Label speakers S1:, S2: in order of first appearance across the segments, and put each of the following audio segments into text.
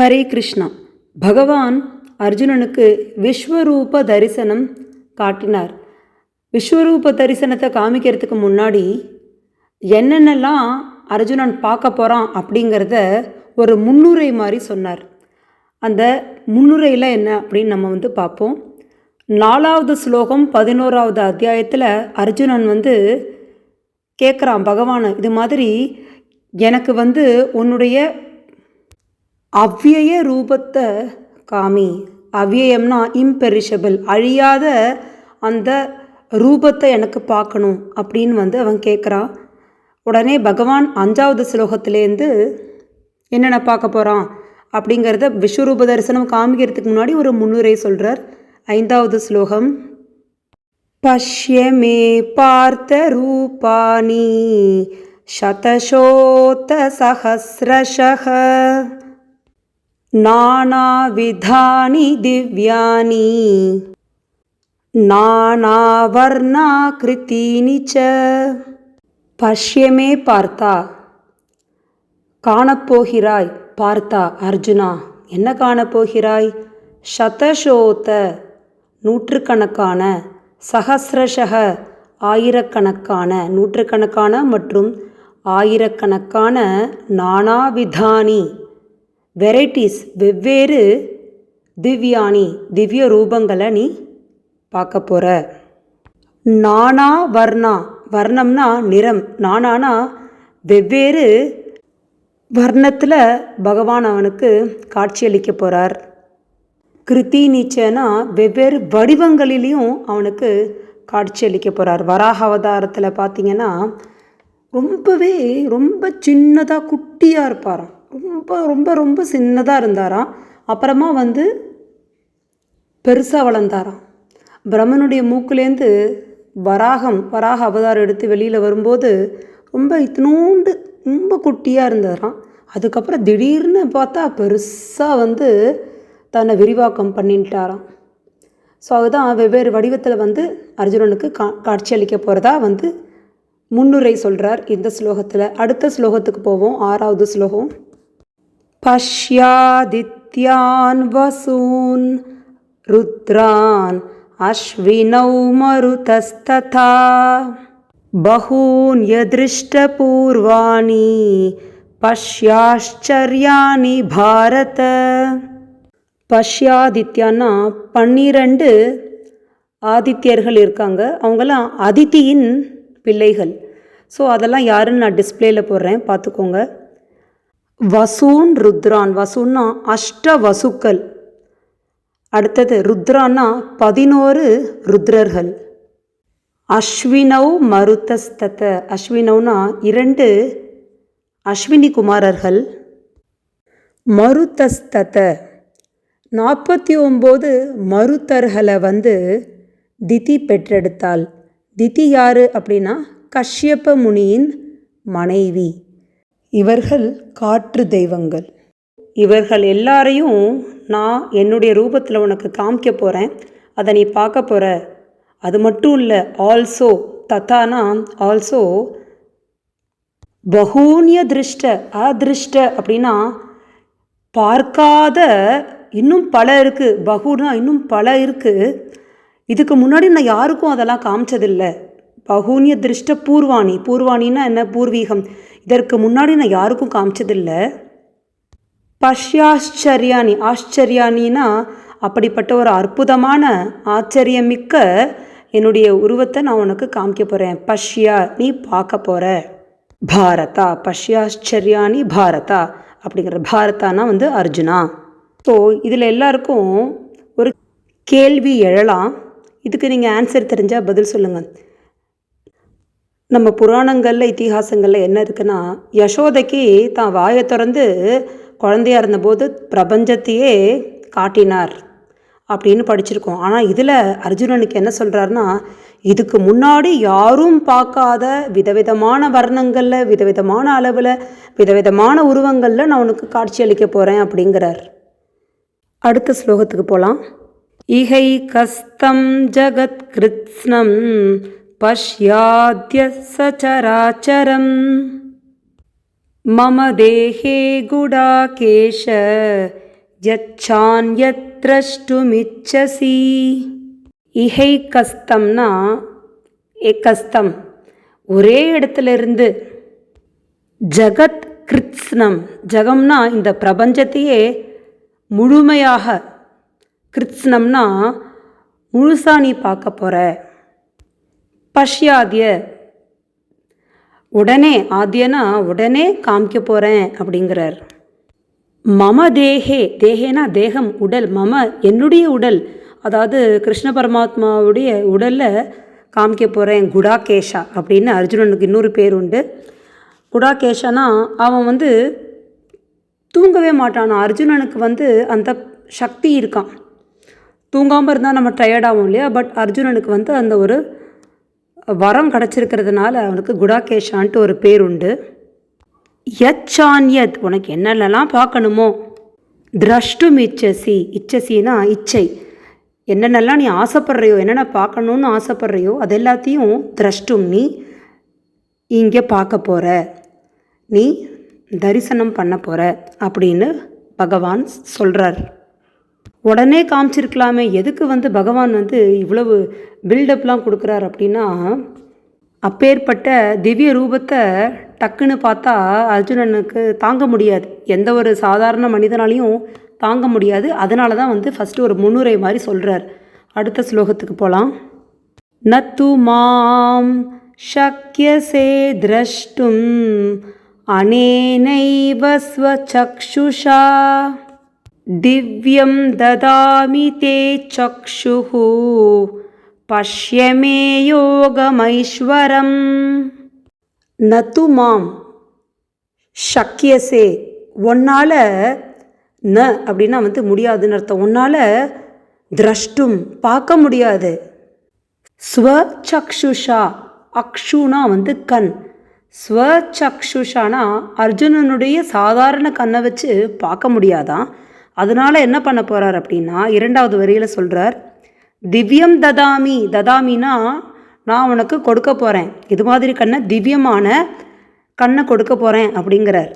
S1: ஹரே கிருஷ்ணா. பகவான் அர்ஜுனனுக்கு விஸ்வரூப தரிசனம் காட்டினார். விஸ்வரூப தரிசனத்தை காமிக்கிறதுக்கு முன்னாடி என்னென்னலாம் அர்ஜுனன் பார்க்க போகிறான் அப்படிங்கிறத ஒரு முன்னுரை மாதிரி சொன்னார். அந்த முன்னுரையில் என்ன அப்படின்னு நம்ம வந்து பார்ப்போம். நாலாவது ஸ்லோகம் பதினோராவது அத்தியாயத்தில் அர்ஜுனன் வந்து கேட்குறான் பகவானை இது மாதிரி எனக்கு வந்து உன்னுடைய அவ்விய ரூபத்தை காமி. அவ்வியம்னா இம்பெரிஷபிள் அழியாத அந்த ரூபத்தை எனக்கு பார்க்கணும் அப்படின்னு வந்து அவன் கேட்குறான் உடனே பகவான் அஞ்சாவது ஸ்லோகத்திலேருந்து என்னென்ன பார்க்க போகிறான் அப்படிங்கிறத விஸ்வரூப தரிசனம் காமிக்கிறதுக்கு முன்னாடி ஒரு முன்னுரை சொல்கிறார் ஐந்தாவது ஸ்லோகம். பஷ்யமே பார்த்த ரூபாணி சதசோத்த சஹசிரஷः नानाविधानि दिव्यानि नानावर्णाकृतीनि च பஷ்யமே பார்த்தா காணப்போகிறாய் பார்த்தா அர்ஜுனா என்ன காணப்போகிறாய் சதசோத்த நூற்றுக்கணக்கான சஹசிரஷக ஆயிரக்கணக்கான நூற்றுக்கணக்கான மற்றும் ஆயிரக்கணக்கான நானாவிதானி வெரைட்டிஸ் வெவ்வேறு திவ்யானி திவ்ய ரூபங்களை நீ பார்க்க போகிற நானா வர்ணா வர்ணம்னா நிறம். நானானா வெவ்வேறு வர்ணத்தில் பகவான் அவனுக்கு காட்சியளிக்க போகிறார் கிருத்தி நீச்சனா வெவ்வேறு வடிவங்களிலையும் அவனுக்கு காட்சியளிக்க போகிறார் வராக அவதாரத்தில் பார்த்தீங்கன்னா ரொம்பவே ரொம்ப சின்னதாக குட்டியாக இருப்பாராம். ரொம்ப ரொம்ப ரொம்ப சின்னதாக இருந்தாராம். அப்புறமா வந்து பெருசாக வளர்ந்தாராம். பிரம்மனுடைய மூக்குலேருந்து வராகம் வராக அவதாரம் எடுத்து வெளியில் வரும்போது ரொம்ப இத்தினோண்டு ரொம்ப குட்டியாக இருந்தாராம். அதுக்கப்புறம் திடீர்னு பார்த்தா பெருசாக வந்து தன்னை விரிவாக்கம் பண்ணிட்டாராம். ஸோ அதுதான் வெவ்வேறு வடிவத்தில் வந்து அர்ஜுனனுக்கு கா காட்சியளிக்க போகிறதா வந்து முன்னுரை சொல்கிறார் இந்த ஸ்லோகத்தில். அடுத்த ஸ்லோகத்துக்கு போவோம் ஆறாவது ஸ்லோகம். पश्यादित्यान् वसून् रुद्रान् अश्विनौ मरुतस्तथा बहून् यदृष्टपूर्वाणि பஷ்யாச்சரியாணி பாரத பஷ்யாதித்யான்னா பன்னிரண்டு ஆதித்யர்கள் இருக்காங்க அவங்கெல்லாம் அதித்தியின் பிள்ளைகள் ஸோ அதெல்லாம் யாருன்னு நான் டிஸ்பிளேயில் போடுறேன் பார்த்துக்கோங்க வசூன் ருத்ரான். வசூன்னா அஷ்ட வசுக்கள். அடுத்தது ருத்ரான்னா பதினோரு ருத்ரர்கள். அஸ்வினவ் மருத்தஸ்தத்த அஸ்வினவ்னா இரண்டு அஸ்வினி குமாரர்கள். மருத்தஸ்தத நாற்பத்தி ஒம்பது மருத்தர்களை வந்து திதி பெற்றெடுத்தாள். திதி யாரு அப்படின்னா கஷ்யப்ப முனியின் மனைவி. இவர்கள் காற்று தெய்வங்கள். இவர்கள் எல்லாரையும் நான் என்னுடைய ரூபத்தில் உனக்கு காமிக்க போகிறேன் அதை நீ பார்க்க போகிற அது மட்டும் இல்லை ஆல்சோ தத்தானா ஆல்சோ பகூன்ய திருஷ்ட அதிருஷ்ட அப்படின்னா பார்க்காத இன்னும் பல இருக்குது பகுனா இன்னும் பல இருக்குது இதுக்கு முன்னாடி நான் யாருக்கும் அதெல்லாம் காமிச்சதில்லை. பகுனிய திருஷ்ட பூர்வாணி. பூர்வாணின்னா என்ன? பூர்வீகம். இதற்கு முன்னாடி நான் யாருக்கும் காமிச்சதில்லை. பஷ்யாச்சரியானி ஆச்சரியானின்னா அப்படிப்பட்ட ஒரு அற்புதமான ஆச்சரியமிக்க என்னுடைய உருவத்தை நான் உனக்கு காமிக்க போகிறேன் பஷ்யா நீ பார்க்க போகிற பாரதா பஷ்யாச்சரியானி பாரதா அப்படிங்கிற பாரதானா வந்து அர்ஜுனா. ஸோ இதில் எல்லாருக்கும் ஒரு கேள்வி எழலாம். இதுக்கு நீங்கள் ஆன்சர் தெரிஞ்சால் பதில் சொல்லுங்கள் நம்ம புராணங்களில் இத்திஹாசங்களில் என்ன இருக்குன்னா யசோதைக்கு தான் வாயை திறந்து குழந்தையா இருந்தபோது பிரபஞ்சத்தையே காட்டினார் அப்படின்னு படிச்சிருக்கோம். ஆனால் இதில் அர்ஜுனனுக்கு என்ன சொல்கிறாருன்னா இதுக்கு முன்னாடி யாரும் பார்க்காத விதவிதமான வர்ணங்களில் விதவிதமான அளவில் விதவிதமான உருவங்களில் நான் உனக்கு காட்சி அளிக்க போகிறேன் அப்படிங்கிறார். அடுத்த ஸ்லோகத்துக்கு போகலாம் இகை கஸ்தம் ஜகத் கிருத்ஸ்னம் पश्याद्य सचराचरम् मम देहे गुडाकेश யச்சான்யத் திரஷ்டுமிச்சசி இஹைக்கஸ்தம்னா ஏகஸ்தம் ஒரே இடத்துல இருந்து ஜகத் கிருத்ஸ்னம் ஜகம்னா இந்த பிரபஞ்சத்தையே முழுமையாக கிருத்ஸ்னம்னா முழுசா நீ பார்க்க போகிற பஷ்யாதிய. உடனே ஆத்தியனா உடனே காமிக்க போகிறேன் அப்படிங்கிறார். மம தேகே. தேகேனா? தேகம். உடல். மம. என்னுடைய உடல். அதாவது கிருஷ்ண பரமாத்மாவுடைய உடலில் காமிக்க போகிறேன் குடாகேஷா அப்படின்னு அர்ஜுனனுக்கு இன்னொரு பேர் உண்டு. குடாகேஷனா அவன் வந்து தூங்கவே மாட்டான்? அர்ஜுனனுக்கு வந்து அந்த சக்தி இருக்கான் தூங்காமல் இருந்தால் நம்ம டயர்ட் ஆகும் இல்லையா? பட் அர்ஜுனனுக்கு வந்து அந்த ஒரு வரம் கிடச்சிருக்கிறதுனால அவனுக்கு குடாகேஷான்ட்டு ஒரு பேர் உண்டு யச்சான்யத் உனக்கு என்னென்னலாம் பார்க்கணுமோ? திரஷ்டும் இச்சசி இச்சசினா இச்சை. என்னென்னலாம் நீ ஆசைப்பட்றையோ என்னென்ன பார்க்கணுன்னு ஆசைப்பட்றையோ அது எல்லாத்தையும் திரஷ்டும் நீ இங்கே பார்க்க போகிற நீ தரிசனம் பண்ண போகிற அப்படின்னு பகவான் சொல்கிறார் உடனே காமிச்சிருக்கலாமே எதுக்கு வந்து பகவான் வந்து இவ்வளவு பில்டப்லாம் கொடுக்குறாரு அப்படின்னா அப்பேற்பட்ட திவ்ய ரூபத்தை டக்குன்னு பார்த்தா அர்ஜுனனுக்கு தாங்க முடியாது. எந்த ஒரு சாதாரண மனிதனாலையும் தாங்க முடியாது. அதனால தான் வந்து ஃபஸ்ட்டு ஒரு முன்னுரை மாதிரி சொல்கிறார் அடுத்த ஸ்லோகத்துக்கு போகலாம் நத்து மாம் சக்கியசே திரஷ்டும் அனேனைவ ஸ்வசக்ஷுஷா दिव्यं ददामि ते चक्षुः पश्य मे योगमैश्वरम् न तु மாம் ஷக்கியசே உன்னால் ந அப்படின்னா வந்து முடியாதுன்னு அர்த்தம் உன்னால் திரஷ்டும் பார்க்க முடியாது ஸ்வச்சக்ஷுஷா அக்ஷுனா வந்து கண் ஸ்வச்சக்ஷுஷானா அர்ஜுனனுடைய சாதாரண கண்ணை வச்சு பார்க்க முடியாதான் அதனால் என்ன பண்ண போகிறார் அப்படின்னா இரண்டாவது வரியில் சொல்கிறார் திவ்யம் ததாமி. ததாமினா நான் உனக்கு கொடுக்க போகிறேன் இது மாதிரி கண்ணை திவ்யமான கண்ணை கொடுக்க போகிறேன் அப்படிங்கிறார்.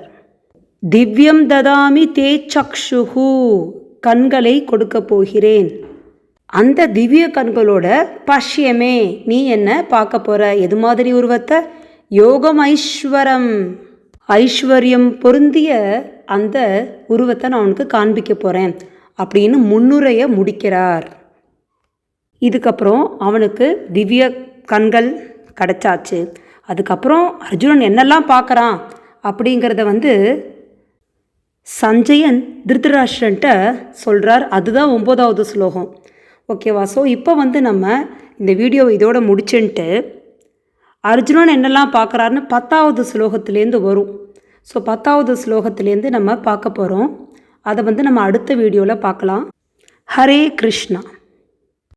S1: திவ்யம் ததாமி தே சக்ஷுஹு கண்களை கொடுக்க போகிறேன். அந்த திவ்ய கண்களோட பஷ்யமே நீ என்ன பார்க்க போகிற எது மாதிரி உருவத்தை? யோகம் ஐஸ்வரம். ஐஸ்வர்யம் பொருந்திய அந்த உருவத்தை நான் உனக்கு காண்பிக்க போகிறேன் அப்படின்னு முன்னுரையை முடிக்கிறார். இதுக்கப்புறம் அவனுக்கு திவ்ய கண்கள் கிடச்சாச்சு. அதுக்கப்புறம் அர்ஜுனன் என்னெல்லாம் பார்க்குறான் அப்படிங்கிறத வந்து சஞ்சயன் திருத்தராஷ்டிரன்ட்ட சொல்கிறார் அதுதான் ஒம்போதாவது ஸ்லோகம். ஓகேவா ஸோ இப்போ வந்து நம்ம இந்த வீடியோ இதோட முடிச்சுன்ட்டு அர்ஜுனன் என்னெல்லாம் பார்க்குறாருன்னு பத்தாவது ஸ்லோகத்துலேருந்து வரும். ஸோ பத்தாவது ஸ்லோகத்துலேருந்து நம்ம பார்க்க போகிறோம் அதை வந்து நம்ம அடுத்த வீடியோவில் பார்க்கலாம். ஹரே கிருஷ்ணா.